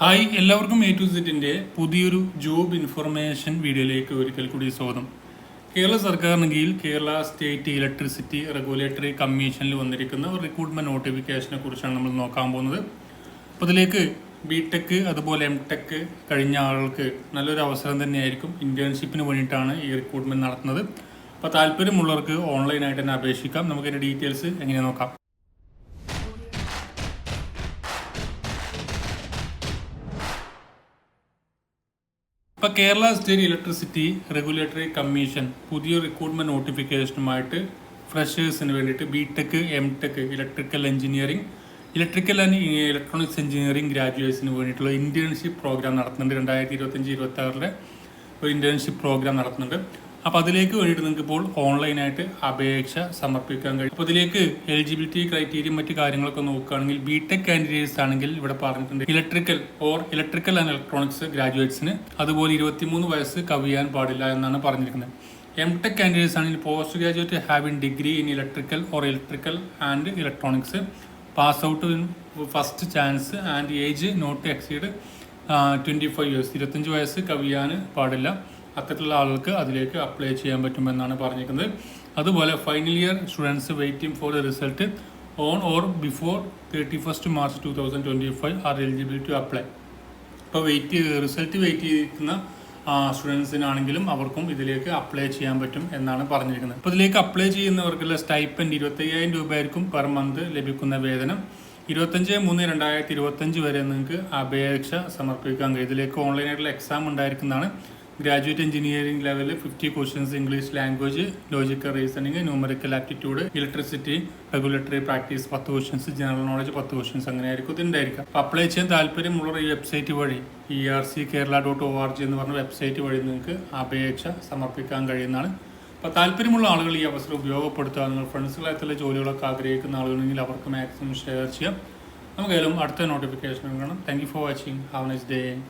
Hi എല്ലാവർക്കും A to സെറ്റിന്റെ പുതിയൊരു ജോബ് ഇൻഫർമേഷൻ വീഡിയോയിലേക്ക് ഒരിക്കൽ കൂടി സ്വാഗതം. കേരള സർക്കാരിന് കീഴിൽ കേരള സ്റ്റേറ്റ് ഇലക്ട്രിസിറ്റി റെഗുലേറ്ററി കമ്മീഷനിൽ വന്നിരിക്കുന്ന ഒരു റിക്രൂട്ട്മെന്റ് നോട്ടിഫിക്കേഷനെ കുറിച്ചാണ് നമ്മൾ നോക്കാൻ പോകുന്നത്. അപ്പോൾ ഇതിലേക്ക് ബി ടെക് അതുപോലെ എം ടെക് കഴിഞ്ഞ ആളുകൾക്ക് നല്ലൊരു അവസരം തന്നെയായിരിക്കും ഇന്റേൺഷിപ്പിന് വേണ്ടിയിട്ടാണ് ഈ റിക്രൂട്ട്മെന്റ് നടത്തുന്നത്. അപ്പോൾ താല്പര്യമുള്ളവർക്ക് ഓൺലൈനായിട്ട് തന്നെ അപേക്ഷിക്കാം. നമുക്കതിന്റെ ഡീറ്റെയിൽസ് എങ്ങനെ നോക്കാം. ഇപ്പൊ Kerala state electricity regulatory commission പുതിയ റിക്രൂട്ട്മെന്റ് നോട്ടിഫിക്കേഷനുമായിട്ട് ഫ്രഷേഴ്സിന് വേണ്ടിയിട്ട് B tech M tech electrical engineering electrical and electronics engineering ഗ്രാജുവേറ്റ്സിന് വേണ്ടിയിട്ടുള്ള ഇന്റേൺഷിപ്പ് പ്രോഗ്രാം നടത്തുന്നുണ്ട്. രണ്ടായിരത്തി ഇരുപത്തഞ്ച് ഇരുപത്തി ആറിലെ ഒരു ഇന്റേൺഷിപ്പ് പ്രോഗ്രാം നടത്തുന്നുണ്ട്. അപ്പോൾ അതിലേക്ക് വേണ്ടിയിട്ട് നിങ്ങൾക്ക് ഇപ്പോൾ ഓൺലൈനായിട്ട് അപേക്ഷ സമർപ്പിക്കാൻ കഴിയും. അപ്പോൾ ഇതിലേക്ക് എലിജിബിലിറ്റി ക്രൈറ്റീരിയ മറ്റ് കാര്യങ്ങളൊക്കെ നോക്കുകയാണെങ്കിൽ ബി ടെക് കാൻഡിഡേറ്റ്സ് ആണെങ്കിൽ ഇവിടെ പറഞ്ഞിട്ടുണ്ട് electrical or electrical and electronics ഗ്രാജുവേറ്റ്സിന് അതുപോലെ ഇരുപത്തിമൂന്ന് വയസ്സ് കവിയാൻ പാടില്ല എന്നാണ് പറഞ്ഞിരിക്കുന്നത്. എം ടെക് കാൻഡിഡേറ്റ്സ് ആണെങ്കിൽ post graduate have in degree in electrical or electrical and electronics pass out in first chance and age not exceed twenty five years ഇരുപത്തഞ്ച് വയസ്സ് കവിയാൻ പാടില്ല. അത്തരത്തിലുള്ള ആളുകൾക്ക് അതിലേക്ക് അപ്ലൈ ചെയ്യാൻ പറ്റുമെന്നാണ് പറഞ്ഞിരിക്കുന്നത്. അതുപോലെ final year students waiting for the result on or before thirty first March two thousand twenty five are eligible to apply ഇപ്പോൾ വെയിറ്റ് റിസൾട്ട് വെയിറ്റ് ചെയ്തിരിക്കുന്ന സ്റ്റുഡൻസിനാണെങ്കിലും അവർക്കും ഇതിലേക്ക് അപ്ലൈ ചെയ്യാൻ പറ്റും എന്നാണ് പറഞ്ഞിരിക്കുന്നത്. അപ്പോൾ ഇതിലേക്ക് അപ്ലൈ ചെയ്യുന്നവർക്കുള്ള സ്റ്റൈപ്പൻഡ് ഇരുപത്തയ്യായിരം രൂപയായിരിക്കും പെർ മന്ത് ലഭിക്കുന്ന വേതനം. ഇരുപത്തഞ്ച് മൂന്ന് രണ്ടായിരത്തി ഇരുപത്തഞ്ച് വരെ നിങ്ങൾക്ക് അപേക്ഷ സമർപ്പിക്കാൻ കഴിയും. ഇതിലേക്ക് ഓൺലൈനായിട്ടുള്ള എക്സാം ഉണ്ടായിരിക്കുന്നതാണ്. ഗ്രാജുവേറ്റ് എഞ്ചിനീയറിംഗ് ലെവലിൽ fifty questions English language logical reasoning numerical aptitude electricity regulatory practice പത്ത് ക്വസ്റ്റ്യൻസ് ജനറൽ നോളജ് പത്ത് ക്വസ്റ്റ്യൻസ് അങ്ങനെ ആയിരിക്കും. ഇതിണ്ടായിരിക്കും അപ്പോൾ അപ്ലൈ ചെയ്യാൻ താല്പര്യമുള്ളവർ ഈ വെബ്സൈറ്റ് വഴി E R C Kerala dot O R G എന്ന് പറഞ്ഞ വെബ്സൈറ്റ് വഴി നിങ്ങൾക്ക് അപേക്ഷ സമർപ്പിക്കാൻ കഴിയുന്നതാണ്. അപ്പോൾ താല്പര്യമുള്ള ആളുകൾ ഈ അവസരം ഉപയോഗപ്പെടുത്തുക. നിങ്ങൾ ഫ്രണ്ട്സുകളായിട്ടുള്ള ജോലികളൊക്കെ ആഗ്രഹിക്കുന്ന ആളുകളുണ്ടെങ്കിൽ അവർക്ക് മാക്സിമം ഷെയർ ചെയ്യാം. നമുക്കായാലും അടുത്ത നോട്ടിഫിക്കേഷൻ കാണാം. Thank you for watching have nice day